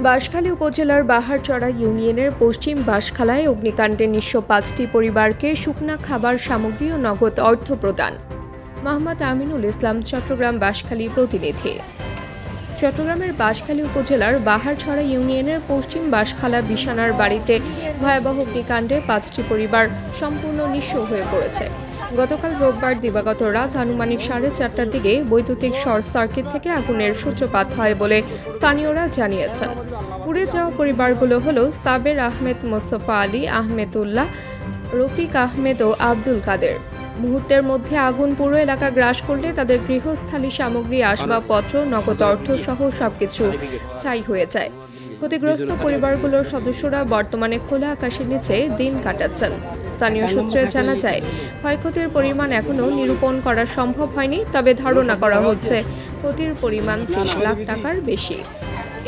বাঁশখালী উপজেলার বাহারচড়া ইউনিয়নের পশ্চিম বাঁশখালায় অগ্নিকাণ্ডে নিঃস্ব পাঁচটি পরিবারকে শুকনা খাবার সামগ্রী ও নগদ অর্থ প্রদান। মোহাম্মদ আমিনুল ইসলাম, চট্টগ্রাম বাঁশখালী প্রতিনিধি। চট্টগ্রামের বাঁশখালী উপজেলার বাহারছড়া ইউনিয়নের পশ্চিম বাঁশখালা বিছানার বাড়িতে ভয়াবহ অগ্নিকাণ্ডে পাঁচটি পরিবার সম্পূর্ণ নিঃস্ব হয়ে পড়েছে। গতকাল রোববার দিবাগত রাত আনুমানিক সাড়ে চারটার দিকে বৈদ্যুতিক শর্ট সার্কিট থেকে আগুনের সূত্রপাত হয় বলে স্থানীয়রা জানিয়েছেন। পুড়ে যাওয়া পরিবারগুলো হলো সাবের আহমেদ মোস্তফা আলী, আহমেদুল্লাহ, রফিক আহমেদ ও আব্দুল কাদের। মুহূর্তের মধ্যে আগুন পুরো এলাকা গ্রাস করলে তাদের গৃহস্থালী সামগ্রী, আসবাবপত্র, নগদ অর্থ সহ সবকিছু ছাই হয়ে যায়। ক্ষতিগ্রস্ত পরিবারগুলোর সদস্যরা বর্তমানে খোলা আকাশের নিচে দিন কাটাচ্ছেন। স্থানীয় সূত্রে জানা যায় ক্ষয়ক্ষতির পরিমাণ এখনও নিরূপণ করা সম্ভব হয়নি তবে ধারণা করা হচ্ছে ক্ষতির পরিমাণ ত্রিশ লাখ টাকার বেশি।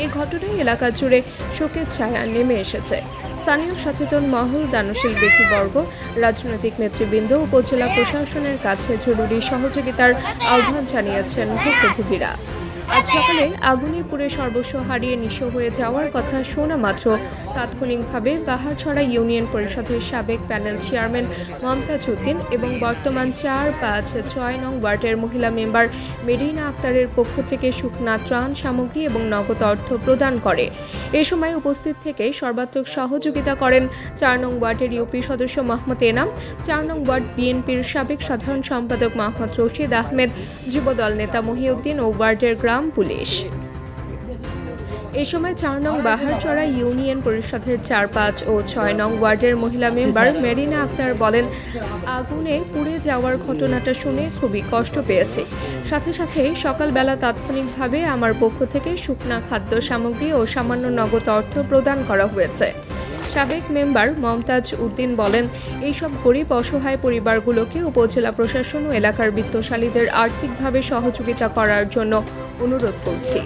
এ ঘটনায় এলাকা জুড়ে শোকের ছায়া নেমে এসেছে। স্থানীয় সচেতন মহল দানশীল ব্যক্তিবর্গ রাজনৈতিক নেতৃবৃন্দ উপজেলা প্রশাসনের কাছে জরুরি সহযোগিতার আহ্বান জানিয়েছেন ভুক্তভোগীরা। আজ সকালে আগুনে পুড়ে সর্বস্ব হারিয়ে নিঃস্ব হয়ে যাওয়ার কথা শোনা মাত্র। তাৎক্ষণিকভাবে বাহারছড়া ইউনিয়ন পরিষদের সাবেক প্যানেল চেয়ারম্যান মমতাজ উদ্দিন এবং বর্তমান চার পাঁচ ছয় নং ওয়ার্ডের মহিলা মেম্বার মেরিনা আক্তারের পক্ষ থেকে শুকনা ত্রাণ সামগ্রী এবং নগদ অর্থ প্রদান করে। এ সময় উপস্থিত থেকে সর্বাত্মক সহযোগিতা করেন চার নং ওয়ার্ডের ইউপি সদস্য মোহাম্মদ এনাম, চার নং ওয়ার্ড বিএনপির সাবেক সাধারণ সম্পাদক মোহাম্মদ রশিদ আহমেদ যুবদল নেতা মহিউদ্দিন ও ওয়ার্ডের গ্রাম পুলিশ। এ সময় চার নং বাহারচড়া ইউনিয়ন পরিষদের চার পাঁচ ও ছয় নং ওয়ার্ডের মহিলা মেম্বার মেরিনা আক্তার বলেন, আগুনে পুড়ে যাওয়ার ঘটনাটা শুনে খুবই কষ্ট পেয়েছি। সাথে সাথে সকালবেলা তাৎক্ষণিকভাবে আমার পক্ষ থেকে শুকনা খাদ্য সামগ্রী ও সামান্য নগদ অর্থ প্রদান করা হয়েছে। সাবেক মেম্বার মমতাজ উদ্দিন বলেন, এইসব গরিব, অসহায় পরিবারগুলোকে উপজেলা প্রশাসন ও এলাকার বিত্তশালীদের আর্থিকভাবে সহযোগিতা করার জন্য অনুরোধ করছি।